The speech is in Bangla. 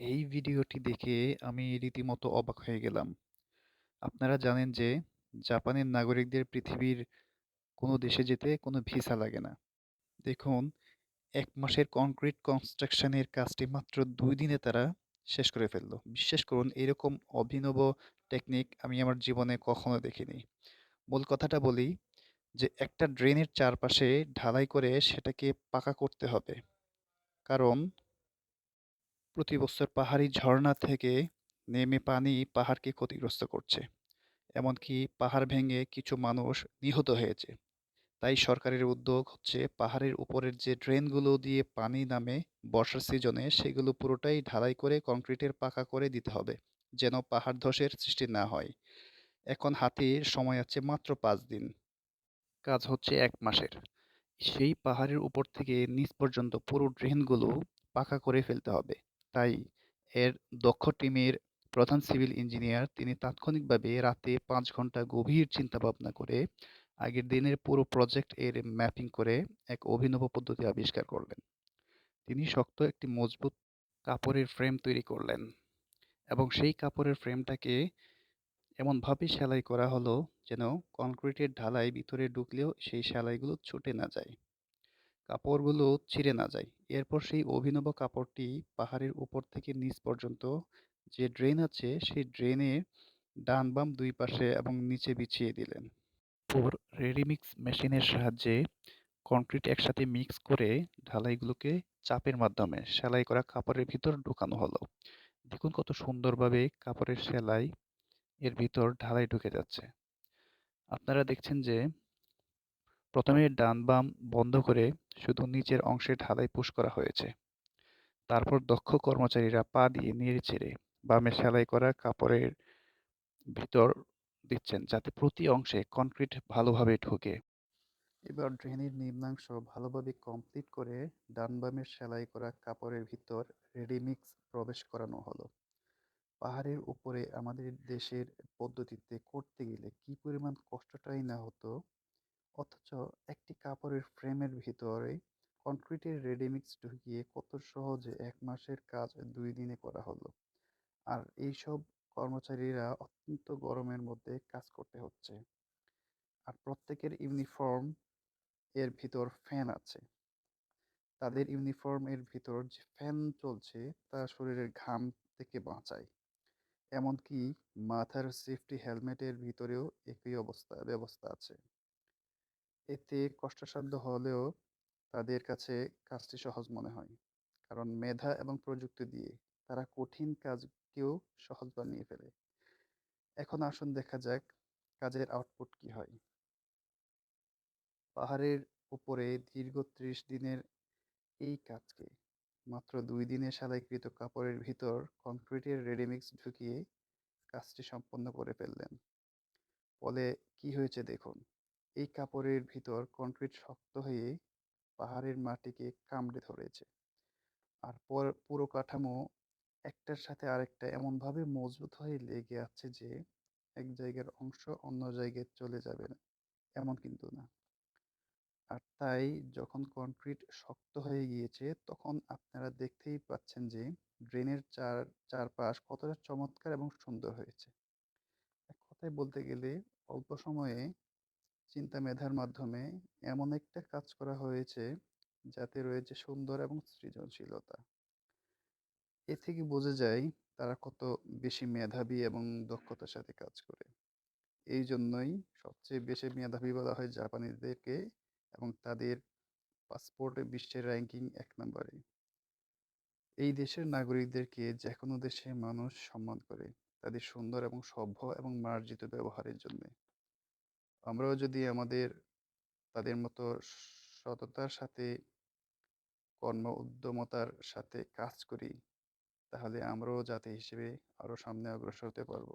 এই ভিডিওটি দেখে আমি রীতিমতো অবাক হয়ে গেলাম। আপনারা জানেন যে, জাপানের নাগরিকদের পৃথিবীর কোনো দেশে যেতে কোনো ভিসা লাগে না। দেখুন, এক মাসের কংক্রিট কনস্ট্রাকশনের কাজটি মাত্র দুই দিনে তারা শেষ করে ফেলল। বিশ্বাস করুন, এরকম অভিনব টেকনিক আমি আমার জীবনে কখনো দেখিনি। মূল কথাটা বলি যে, একটা ড্রেনের চারপাশে ঢালাই করে সেটাকে পাকা করতে হবে। কারণ প্রতি বছর পাহাড়ি ঝর্ণা থেকে নেমে পানি পাহাড়কে ক্ষতিগ্রস্ত করছে। এমনকি পাহাড় ভেঙে কিছু মানুষ নিহত হয়েছে। তাই সরকারের উদ্যোগ হচ্ছে পাহাড়ের উপরের যে ড্রেনগুলো দিয়ে পানি নামে বর্ষার সিজনে সেগুলো পুরোটাই ঢালাই করে কংক্রিটের পাকা করে দিতে হবে। যেন পাহাড় ধসের সৃষ্টি না হয়। এখন হাতে সময় আছে মাত্র পাঁচ দিন। কাজ হচ্ছে এক মাসের। সেই পাহাড়ের উপর থেকে নিচ পর্যন্ত পুরো ড্রেনগুলো পাকা করে ফেলতে হবে। তাই এর দক্ষ টিমের প্রধান সিভিল ইঞ্জিনিয়ার তিনি তাৎক্ষণিকভাবে রাতে পাঁচ ঘণ্টা গভীর চিন্তাভাবনা করে আগের দিনের পুরো প্রজেক্ট এর ম্যাপিং করে এক অভিনব পদ্ধতি আবিষ্কার করলেন। তিনি শক্ত একটি মজবুত কাপড়ের ফ্রেম তৈরি করলেন এবং সেই কাপড়ের ফ্রেমটাকে এমনভাবে সেলাই করা হলো যেন কংক্রিটের ঢালাই ভিতরে ঢুকলেও সেই সেলাইগুলো ছুটে না যায়। কাপড়গুলো ছিঁড়ে না যায়। এরপর সেই অভিনব কাপড়টি পাহাড়ের উপর থেকে নিচ পর্যন্ত যে ড্রেন আছে, সেই ড্রেনে ডান বাম দুই পাশে এবং নিচে বিছিয়ে দিলেন। এরপর রেডিমিক্স মেশিনের সাহায্যে কংক্রিট একসাথে মিক্স করে ঢালাইগুলোকে চাপের মাধ্যমে সেলাই করা কাপড়ের ভিতর ঢুকানো হলো। দেখুন কত সুন্দরভাবে কাপড়ের সেলাই এর ভিতর ঢালাই ঢুকে যাচ্ছে। আপনারা দেখছেন যে প্রথমে ডান বাম বন্ধ করে শুধু নিচের অংশে ঢালাই পুশ করা হয়েছে। তারপর দক্ষ কর্মচারীরা পা দিয়ে নেড়েচেড়ে বামে সেলাই করা কাপড়ের ভিতর দিচ্ছেন যাতে প্রতি অংশে কংক্রিট ভালোভাবে ঢোকে। এবার ড্রেনের নিম্নাংশ ভালোভাবে কমপ্লিট করে ডান বামের সেলাই করা কাপড়ের ভিতর রেডিমিক্স প্রবেশ করানো হলো। পাহাড়ের উপরে আমাদের দেশের পদ্ধতিতে করতে গেলে কি পরিমাণ কষ্টটাই না হতো অথচ একটি কাপড়ের ফ্রেমের ভিতরে কংক্রিটের রেডিমিক্স ঢুকিয়ে কত সহজে এক মাসের কাজ দুই দিনে করা হলো। আর এইসব কর্মচারীরা অত্যন্ত গরমের মধ্যে কাজ করতে হচ্ছে। আর প্রত্যেকের ইউনিফর্ম এর ভিতর ফ্যান আছে। তাদের ইউনিফর্ম এর ভিতর যে ফ্যান চলছে তা শরীরের ঘাম থেকে বাঁচায়। এমনকি মাথার সেফটি হেলমেটের ভিতরেও একই অবস্থা, ব্যবস্থা আছে। এতে কষ্টসাধ্য হলেও তাদের কাছে কাজটি সহজ মনে হয়। কারণ মেধা এবং প্রযুক্তি দিয়ে তারা কঠিন কাজকেও সহজ বানিয়ে ফেলে। এখন আসুন দেখা যাক কাজের আউটপুট কি হয়। পাহাড়ের উপরে দীর্ঘ ত্রিশ দিনের এই কাজকে মাত্র দুই দিনে সেলাইকৃত কাপড়ের ভিতর কংক্রিটের রেডিমিক্স ঢুকিয়ে কাজটি সম্পন্ন করে ফেললেন। ফলে কি হয়েছে দেখুন। এই কাপড়ের ভিতর কংক্রিট শক্ত হয়ে পাহাড়ের মাটিকে কামড়ে ধরেছে। আর পুরো কাঠামো একটার সাথে আরেকটা এমনভাবে মজবুত হয়ে লেগে আছে যে, এক জায়গার অংশ অন্য জায়গায় চলে যাবে না। এমন কিন্তু না। আর তাই যখন কংক্রিট শক্ত হয়ে গিয়েছে, তখন আপনারা দেখতেই পাচ্ছেন যে ড্রেনের চার, চারপাশ কতটা চমৎকার এবং সুন্দর হয়েছে। এক কথায় বলতে গেলে, অল্প সময়ে চিন্তা মেধার মাধ্যমে এমন একটা কাজ করা হয়েছে, যাতে রয়েছে সুন্দর এবং সৃজনশীলতা। এ থেকে বোঝা যায় তারা কত বেশি মেধাবী এবং দক্ষতার সাথে কাজ করে। এই জন্যই সবচেয়ে বেশি মেধাবী বলা হয় জাপানিদেরকে এবং তাদের পাসপোর্টে বিশ্বের র্যাঙ্কিং এক নম্বরে। এই দেশের নাগরিকদেরকে যে কোনো দেশে মানুষ সম্মান করে, তাদের সুন্দর এবং সভ্য এবং মার্জিত ব্যবহারের জন্য। আমরাও যদি আমাদের, তাদের মতো সততার সাথে, কর্ম উদ্যমতার সাথে কাজ করি, তাহলে আমরাও জাতি হিসেবে আরও সামনে অগ্রসর হতে পারব।